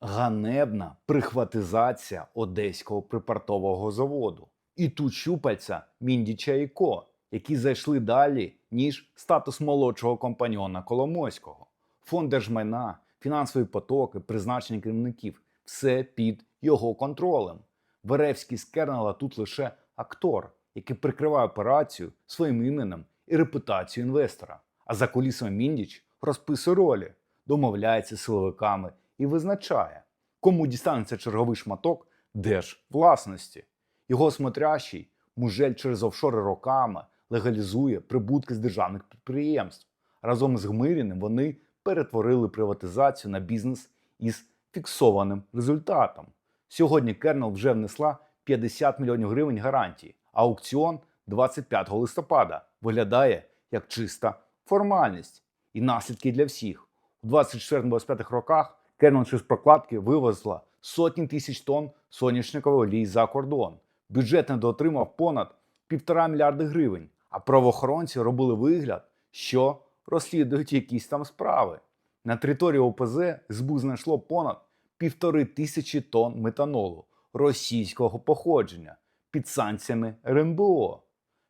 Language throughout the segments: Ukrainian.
ганебна прихватизація одеського припортового заводу. І тут щупальця Міндіча і Ко, які зайшли далі, ніж статус молодшого компаньона Коломойського. Фонд держмайна, фінансові потоки, призначення керівників все під його контролем. Веревський з Кернела тут лише актор, який прикриває операцію своїм іменем і репутацією інвестора. А за кулісами Міндіч розписує ролі, домовляється з силовиками і визначає, кому дістанеться черговий шматок держвласності. Його смотрящий мужель через офшори роками легалізує прибутки з державних підприємств. Разом з Гмиріним вони перетворили приватизацію на бізнес із фіксованим результатом. Сьогодні Кернел вже внесла 50 мільйонів гривень гарантії, а аукціон 25 листопада виглядає як чиста формальність і наслідки для всіх. У 24-25 роках Кернел через прокладки вивезла сотні тисяч тонн соняшникової олії за кордон. Бюджет недоотримав понад півтора мільярди гривень, а правоохоронці робили вигляд, що розслідують якісь там справи. На території ОПЗ СБУ знайшло понад півтори тисячі тонн метанолу російського походження під санкціями РНБО.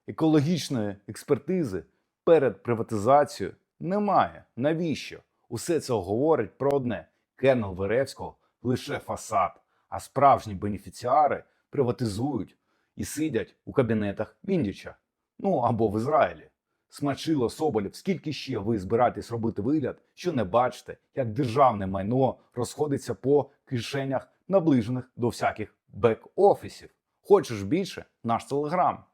Екологічної експертизи перед приватизацією немає. Навіщо? Усе це говорить про одне: Кернел Веревського лише фасад, а справжні бенефіціари приватизують і сидять у кабінетах Міндіча. Ну або в Ізраїлі. Смачило Соболєв, скільки ще ви збираєтесь робити вигляд, що не бачите, як державне майно розходиться по кишенях наближених до всяких бек-офісів. Хочеш більше? Наш телеграм.